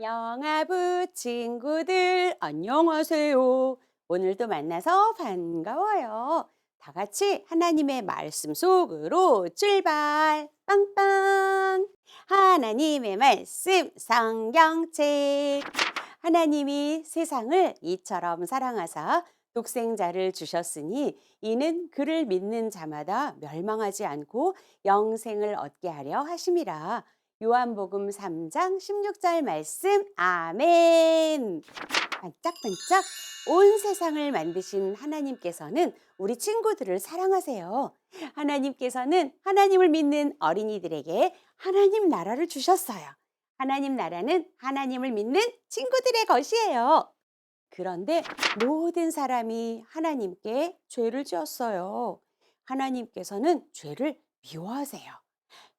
영아부 친구들 안녕하세요. 오늘도 만나서 반가워요. 다 같이 하나님의 말씀 속으로 출발. 빵빵. 하나님의 말씀 성경책. 하나님이 세상을 이처럼 사랑하사 독생자를 주셨으니 이는 그를 믿는 자마다 멸망하지 않고 영생을 얻게 하려 하심이라. 요한복음 3장 16절 말씀 아멘. 반짝반짝 온 세상을 만드신 하나님께서는 우리 친구들을 사랑하세요. 하나님께서는 하나님을 믿는 어린이들에게 하나님 나라를 주셨어요. 하나님 나라는 하나님을 믿는 친구들의 것이에요. 그런데 모든 사람이 하나님께 죄를 지었어요. 하나님께서는 죄를 미워하세요.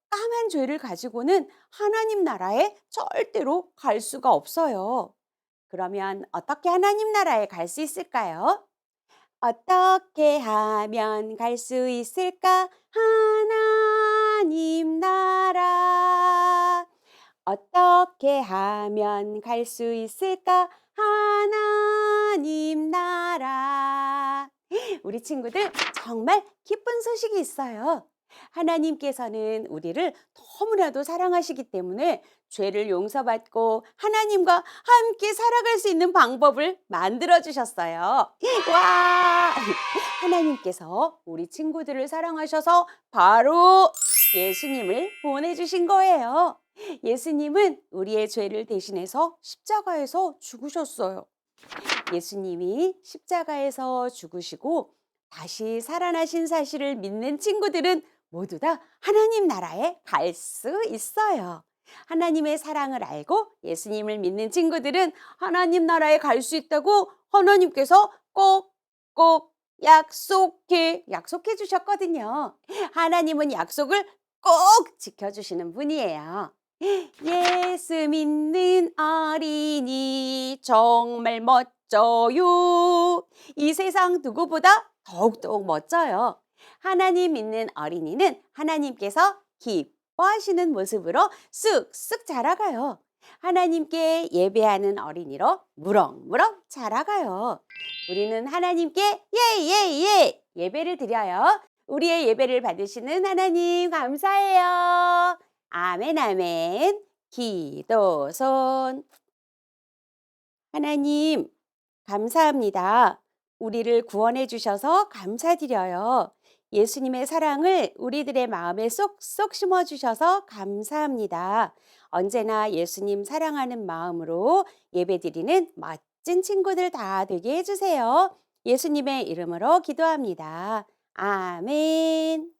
까만 죄를 가지고는 하나님 나라에 절대로 갈 수가 없어요. 그러면 어떻게 하나님 나라에 갈 수 있을까요? 어떻게 하면 갈 수 있을까? 하나님 나라. 어떻게 하면 갈 수 있을까? 하나님 나라. 우리 친구들 정말 기쁜 소식이 있어요. 하나님께서는 우리를 너무나도 사랑하시기 때문에 죄를 용서받고 하나님과 함께 살아갈 수 있는 방법을 만들어 주셨어요. 와! 하나님께서 우리 친구들을 사랑하셔서 바로 예수님을 보내주신 거예요. 예수님은 우리의 죄를 대신해서 십자가에서 죽으셨어요. 예수님이 십자가에서 죽으시고 다시 살아나신 사실을 믿는 친구들은 모두 다 하나님 나라에 갈 수 있어요. 하나님의 사랑을 알고 예수님을 믿는 친구들은 하나님 나라에 갈 수 있다고 하나님께서 꼭꼭 약속해, 약속해 주셨거든요. 하나님은 약속을 꼭 지켜주시는 분이에요. 예수 믿는 어린이 정말 멋져요. 이 세상 누구보다 더욱더욱 멋져요. 하나님 믿는 어린이는 하나님께서 기뻐하시는 모습으로 쑥쑥 자라가요. 하나님께 예배하는 어린이로 무럭무럭 자라가요. 우리는 하나님께 예예예 예배를 드려요. 우리의 예배를 받으시는 하나님 감사해요. 아멘 아멘. 기도손 하나님 감사합니다. 우리를 구원해 주셔서 감사드려요. 예수님의 사랑을 우리들의 마음에 쏙쏙 심어 주셔서 감사합니다. 언제나 예수님 사랑하는 마음으로 예배드리는 멋진 친구들 다 되게 해주세요. 예수님의 이름으로 기도합니다. 아멘.